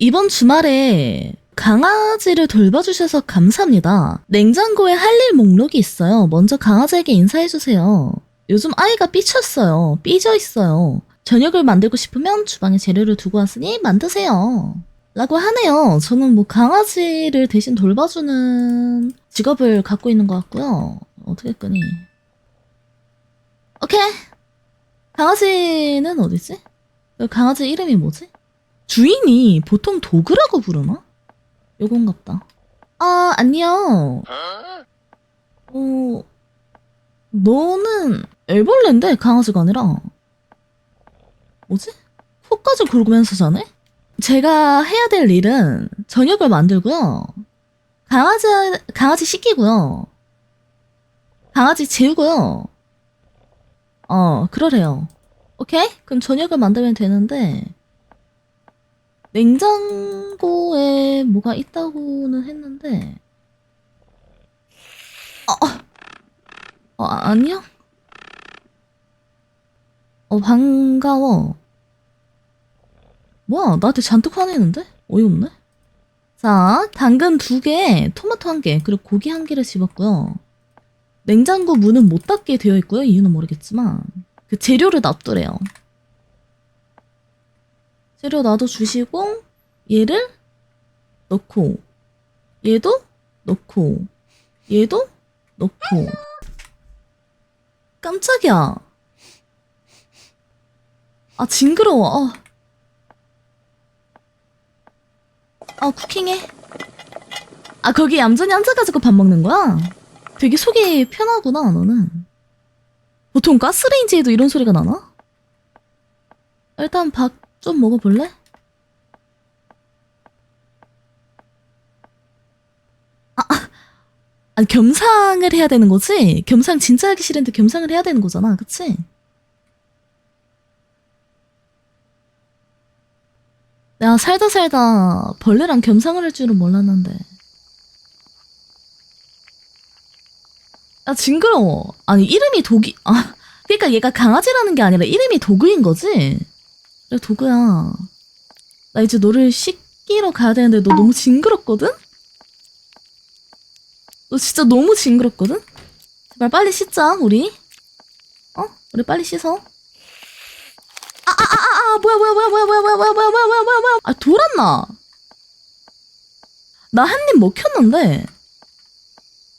이번 주말에 강아지를 돌봐주셔서 감사합니다. 냉장고에 할 일 목록이 있어요. 먼저 강아지에게 인사해주세요. 요즘 아이가 삐쳤어요. 삐져 있어요. 저녁을 만들고 싶으면 주방에 재료를 두고 왔으니 만드세요. 라고 하네요. 저는 뭐 강아지를 대신 돌봐주는 직업을 갖고 있는 것 같고요. 어떻게 끄니? 오케이. 강아지는 어디지? 그 강아지 이름이 뭐지? 주인이 보통 도그라고 부르나? 요건갑다. 아, 안녕. 어, 너는 애벌레인데 강아지가 아니라 뭐지? 코까지 굴구면서 자네? 제가 해야 될 일은 저녁을 만들고요. 강아지 강아지 씻기고요. 강아지 재우고요. 어, 그러래요. 오케이? 그럼 저녁을 만들면 되는데 냉장고에 뭐가 있다고는 했는데. 어, 어. 안녕? 어 반가워. 뭐야 나한테 잔뜩 화내는데? 어이없네. 자 당근 두 개, 토마토 한 개, 그리고 고기 한 개를 집었고요. 냉장고 문은 못 닫게 되어 있고요. 이유는 모르겠지만. 그 재료를 놔두래요 재료 놔둬주시고 얘를 넣고 얘도 넣고 얘도 넣고. 깜짝이야. 아 징그러워. 아, 아 쿠킹해. 아 거기 얌전히 앉아가지고 밥 먹는 거야? 되게 속이 편하구나 너는. 보통 가스레인지에도 이런 소리가 나나? 일단 밥 좀 먹어볼래? 아, 아, 아니 겸상을 해야 되는 거지? 겸상 진짜 하기 싫은데 겸상을 해야 되는 거잖아, 그치? 내가 살다 살다 벌레랑 겸상을 할 줄은 몰랐는데. 아, 징그러워. 아니, 이름이 독이, 아, 그니까 얘가 강아지라는 게 아니라 이름이 도그인 거지? 그래, 도그야. 나 이제 너를 씻기러 가야 되는데 너 너무 징그럽거든? 너 진짜 너무 징그럽거든? 제발 빨리 씻자, 우리. 어? 우리 빨리 씻어. 아, 아, 아, 아, 아, 뭐야, 뭐야, 뭐야, 뭐야, 뭐야, 뭐야, 뭐야, 뭐야, 뭐야, 뭐야, 뭐야, 뭐야. 아, 돌았나? 나 한 입 먹혔는데.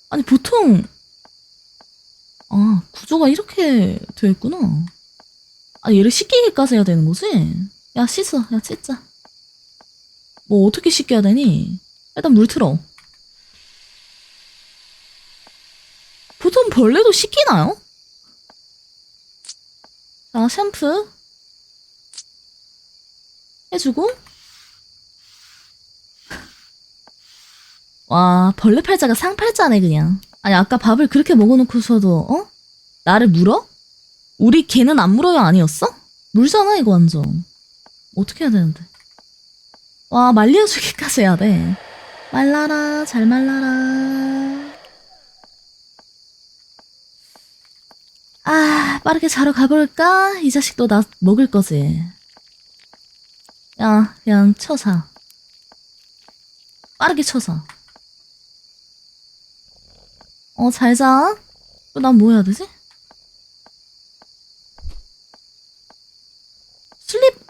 아니, 보통. 아, 구조가 이렇게 되어 있구나. 아, 얘를 씻기기까지 해야 되는 거지? 야, 씻어. 야, 씻자. 뭐, 어떻게 씻겨야 되니? 일단 물 틀어. 보통 벌레도 씻기나요? 자, 샴푸. 해주고. 와, 벌레 팔자가 상팔자네, 그냥. 아니, 아까 밥을 그렇게 먹어놓고서도, 어? 나를 물어? 우리 개는 안 물어요 아니었어? 물잖아 이거 완전. 어떻게 해야 되는데? 와 말려주기까지 해야 돼. 말라라 잘 말라라. 아 빠르게 자러 가볼까? 이 자식도 나 먹을 거지. 야 그냥 쳐사 빠르게 쳐사 어 잘 자. 난 뭐 해야 되지?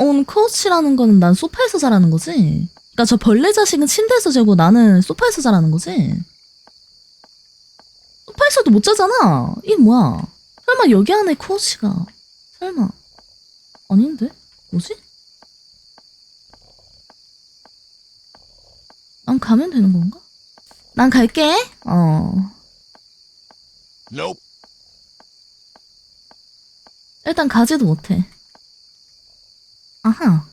온 코치라는 거는 난 소파에서 자라는 거지. 그러니까 저 벌레 자식은 침대에서 자고 나는 소파에서 자라는 거지. 소파에서도 못 자잖아. 이게 뭐야? 설마 여기 안에 코치가 설마 아닌데? 뭐지? 난 가면 되는 건가? 난 갈게. 어. Nope. 일단 가지도 못해. 아하.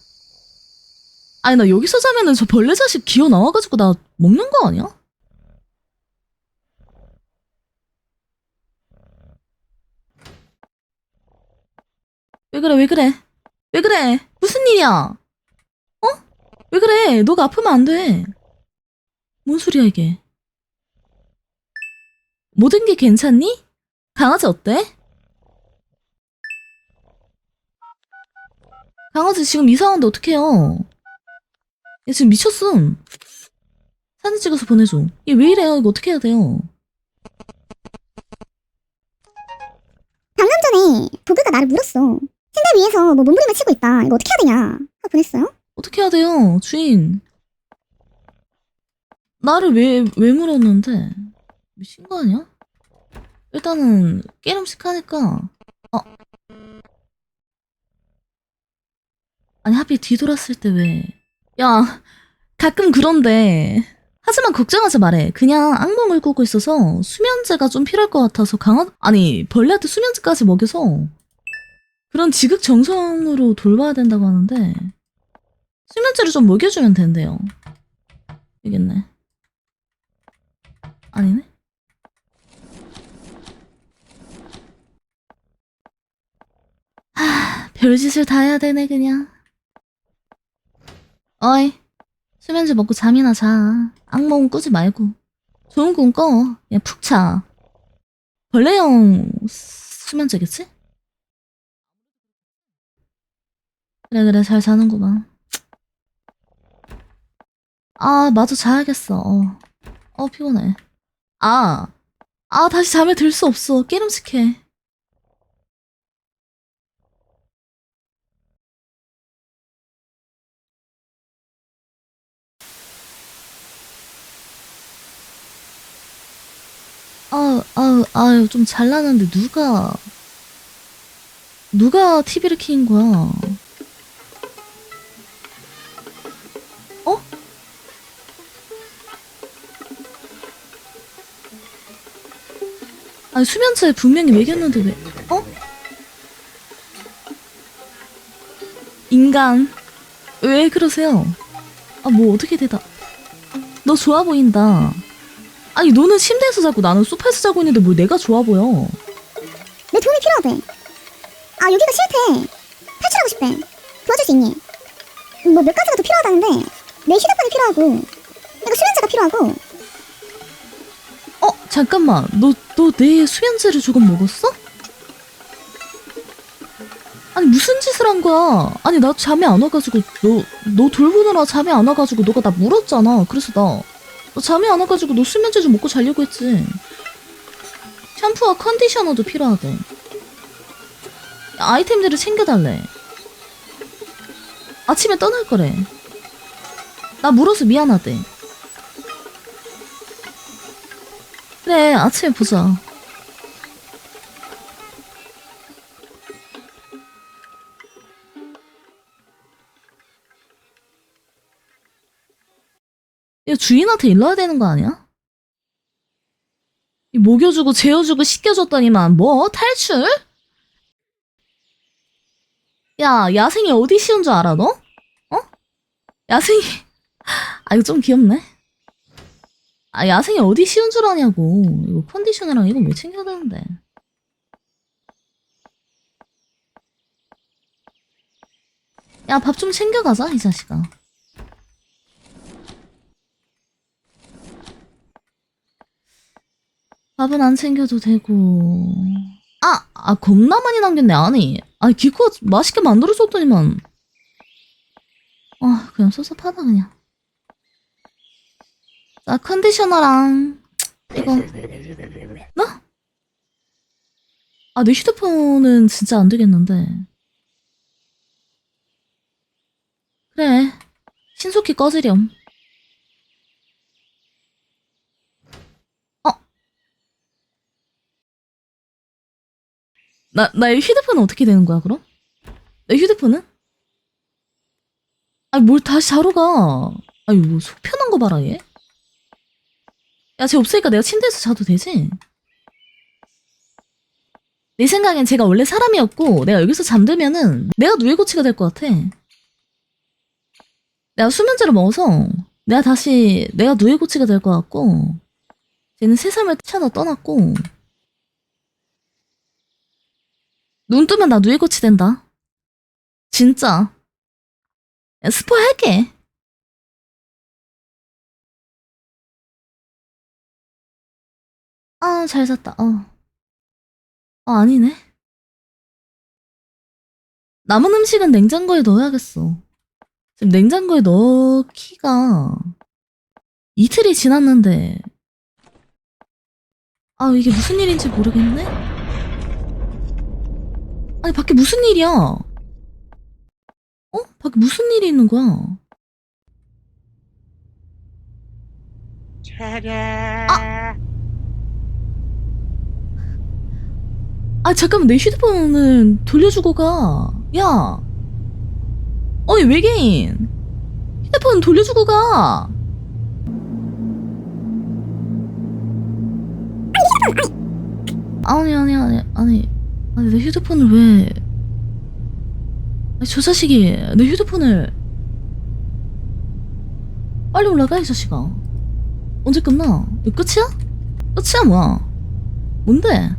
아니, 나 여기서 자면은 저 벌레 자식 기어 나와가지고 나 먹는 거 아니야? 왜 그래, 왜 그래? 왜 그래? 무슨 일이야? 어? 왜 그래? 너가 아프면 안 돼. 뭔 소리야, 이게? 모든 게 괜찮니? 강아지 어때? 강아지 지금 이상한데 어떡해요? 얘 지금 미쳤음. 사진 찍어서 보내줘. 얘 왜 이래요? 이거 어떻게 해야 돼요? 방금 전에 도그가 나를 물었어. 침대 위에서 뭐 몸부림을 치고 있다. 이거 어떻게 해야 되냐? 하고 보냈어요. 어떻게 해야 돼요? 주인. 나를 왜, 왜 물었는데? 미친 거 아니야? 일단은, 깨름씩 하니까, 어. 아니, 하필 뒤돌았을 때 왜. 야, 가끔 그런데. 하지만 걱정하지 말해. 그냥 악몽을 꾸고 있어서 수면제가 좀 필요할 것 같아서 강한, 아니, 벌레한테 수면제까지 먹여서 그런 지극정성으로 돌봐야 된다고 하는데, 수면제를 좀 먹여주면 된대요. 되겠네. 아니네? 하, 별짓을 다 해야 되네, 그냥. 어이, 수면제 먹고 잠이나 자. 악몽 꾸지 말고. 좋은 꿈 꿔. 그냥 푹 자. 벌레용 수면제겠지? 그래, 그래, 잘 자는구만. 아, 마저 자야겠어. 어, 어 피곤해. 아, 아, 다시 잠에 들 수 없어. 깨름직해. 아유, 아유, 좀 잘나는데 누가, 누가 TV를 켜인 거야? 어? 아니 수면제 분명히 먹였는데 왜? 어? 인간 왜 그러세요? 아 뭐 어떻게 되다? 너 좋아 보인다. 아니 너는 침대에서 자고 나는 소파에서 자고 있는데 뭐 내가 좋아 보여? 내 도움이 필요하대. 아 여기가 싫대. 탈출하고 싶대. 도와줄 수 있니? 뭐 몇 가지가 더 필요하다는데 내 휴대폰이 필요하고 이거 수면제가 필요하고 어 잠깐만 너 너 내 수면제를 조금 먹었어? 아니 무슨 짓을 한 거야? 아니 나 잠이 안 와가지고 너 너 돌보느라 잠이 안 와가지고 너가 나 물었잖아. 그래서 나 너 잠이 안 와가지고 너 수면제 좀 먹고 자려고 했지. 샴푸와 컨디셔너도 필요하대. 아이템들을 챙겨달래. 아침에 떠날 거래. 나 물어서 미안하대. 그래, 아침에 보자. 야, 주인한테 일러야 되는 거 아니야? 이 먹여주고 재워주고 씻겨줬더니만 뭐 탈출? 야 야생이 어디 쉬운 줄 알아 너? 어? 야생이 아 이거 좀 귀엽네 아 야생이 어디 쉬운 줄 아냐고 이거 컨디셔너랑 이거 왜 챙겨야 되는데 야 밥 좀 챙겨가자 이 자식아 밥은 안 챙겨도 되고. 아, 아, 겁나 많이 남겼네, 아니. 아니, 기껏 맛있게 만들어줬더니만. 아, 그냥 섭섭하다, 그냥. 자, 컨디셔너랑, 이거. 너? 아, 내 휴대폰은 진짜 안 되겠는데. 그래. 신속히 꺼지렴. 나, 나의 휴대폰은 어떻게 되는 거야, 그럼? 내 휴대폰은? 아니, 뭘 다시 자러 가. 아니, 뭐, 속 편한 거 봐라, 얘. 야, 쟤 없으니까 내가 침대에서 자도 되지? 내 생각엔 제가 원래 사람이었고, 내가 여기서 잠들면은, 내가 누에고치가 될 것 같아. 내가 수면제를 먹어서, 내가 다시, 내가 누에고치가 될 것 같고, 쟤는 세상을 찾아 떠났고, 눈 뜨면 나 누에고치 된다. 진짜. 야, 스포 할게. 아, 잘 잤다. 어. 어, 아니네. 남은 음식은 냉장고에 넣어야겠어. 지금 냉장고에 넣기가 이틀이 지났는데 아 이게 무슨 일인지 모르겠네? 아니 밖에 무슨 일이야? 어? 밖에 무슨 일이 있는 거야? 아 잠깐만 내 휴대폰을 돌려주고 가. 야. 어이 외계인. 휴대폰 돌려주고 가. 아니 아니 아니 아니 아니 내 휴대폰을 왜? 아니 저 자식이 내 휴대폰을 빨리 올라가 이 자식아. 언제 끝나? 이거 끝이야? 끝이야 뭐야? 뭔데?